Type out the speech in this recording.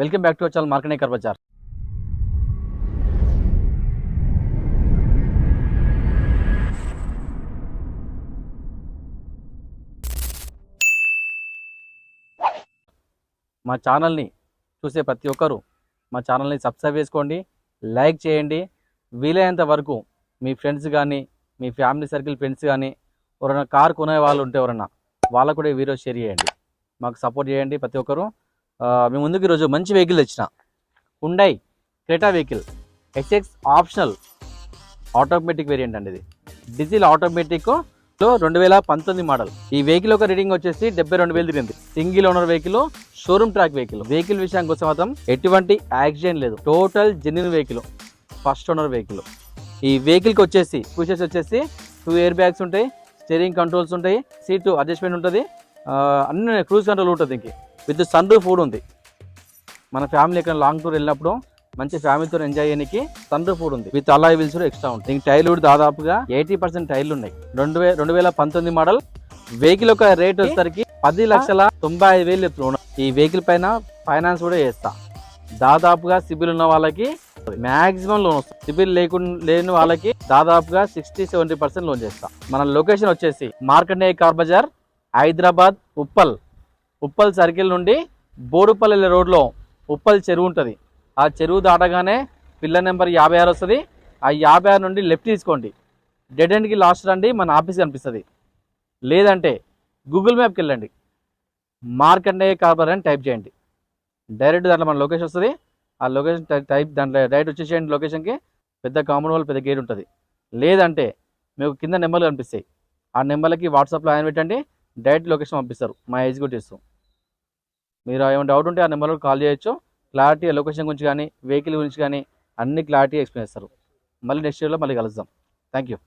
Welcome back to our channel car bazaar మా ఛానల్ని చూసే ప్రతి ఒక్కరూ మా ఛానల్ని సబ్స్క్రైబ్ చేసుకోండి లైక్ చేయండి. వీలైనంత వరకు మీ ఫ్రెండ్స్ కానీ మీ ఫ్యామిలీ సర్కిల్ ఫ్రెండ్స్ కానీ ఎవరైనా కార్ కొనే వాళ్ళు ఉంటే ఎవరన్నా వాళ్ళకు కూడా ఈ వీడియో షేర్ చేయండి. మాకు సపోర్ట్ చేయండి ప్రతి ఒక్కరు. మేము ముందుకు ఈరోజు మంచి వెహికల్ తెచ్చిన. Hyundai Creta vehicle SX optional automatic variant అండి ఇది. డీజిల్ ఆటోమేటిక్లో రెండు వేల పంతొమ్మిది మోడల్ ఈ వెహికల్ యొక్క రీడింగ్ వచ్చేసి డెబ్బై రెండు వేలు తిరిగింది. Single owner vehicle showroom track vehicle vehicle విషయానికి వస్తే మాత్రం ఎటువంటి యాక్సిడెంట్ లేదు. Total genuine vehicle first owner vehicle ఈ వెహికల్కి వచ్చేసి ఫీచర్స్ వచ్చేసి టూ ఎయిర్ బ్యాగ్స్ ఉంటాయి స్టీరింగ్ కంట్రోల్స్ ఉంటాయి సీటు అడ్జస్ట్మెంట్ ఉంటుంది అన్ని క్రూజ్ కంట్రోల్ ఉంటుంది ఇంక విత్ సన్ రూఫ్ కూడా ఉంది. మన ఫ్యామిలీ ఎక్కడ లాంగ్ టూర్ వెళ్ళినప్పుడు మంచి ఫ్యామిలీతో ఎంజాయ్ చేయడానికి సన్ రూఫ్ కూడా ఉంది. విత్ అలాయ్ వీల్స్ కూడా ఎక్స్ట్రా ఉంటుంది ఇంక టైర్లు కూడా దాదాపుగా ఎయిటీ పర్సెంట్ టైర్లు ఉన్నాయి. రెండు వే రెండు వేల పంతొమ్మిది మోడల్ వెహికల్ యొక్క రేట్ వచ్చేసరికి పది లక్షల తొంభై ఐదు వేలు చెప్తున్నాను ఈ వెహికల్ పైన ఫైనాన్స్ కూడా చేస్తా. దాదాపుగా సిబిల్ ఉన్న వాళ్ళకి మాక్సిమం లోన్ వస్తుంది. సిబిల్ లేకుండా లేని వాళ్ళకి దాదాపుగా సిక్స్టీ సెవెంటీ పర్సెంట్ లోన్ చేస్తా. మన లొకేషన్ వచ్చేసి Markande car bazaar Hyderabad Uppal. Uppal circle నుండి బోడుపల్లి రోడ్లో ఉప్పల్ చెరువు ఉంటుంది. ఆ చెరువు దాటగానే పిల్ల నెంబర్ యాభై ఆరు వస్తుంది. ఆ యాభై ఆరు నుండి లెఫ్ట్ తీసుకోండి. డెడ్ ఎండ్కి లాస్ట్ రండి మన ఆఫీస్ కనిపిస్తుంది. లేదంటే గూగుల్ మ్యాప్కి వెళ్ళండి. మార్కండే కార్బర్ అని టైప్ చేయండి. డైరెక్ట్ దాంట్లో మన లొకేషన్ వస్తుంది. ఆ లొకేషన్ టైప్ దాంట్లో డైరెక్ట్ వచ్చేసేయండి లొకేషన్కి. పెద్ద కామన్ వాళ్ళు పెద్ద గేట్ ఉంటుంది. లేదంటే మీకు కింద నెంబర్లు కనిపిస్తాయి. ఆ నెంబర్లకి వాట్సాప్లో ఆయన పెట్టండి. డైరెక్ట్ లొకేషన్ పంపిస్తారు. మా ఎగ్జిక్యూటివ్స్ మీరు ఏమైనా డౌట్ ఉంటే ఆ నెంబర్లో కాల్ చేయొచ్చు. క్లారిటీ లొకేషన్ గురించి కానీ వెహికల్ గురించి కానీ అన్ని క్లారిటీ ఎక్స్ప్లెయిన్ చేస్తారు. మళ్ళీ నెక్స్ట్ ఇయర్లో మళ్ళీ కలుద్దాం. Thank you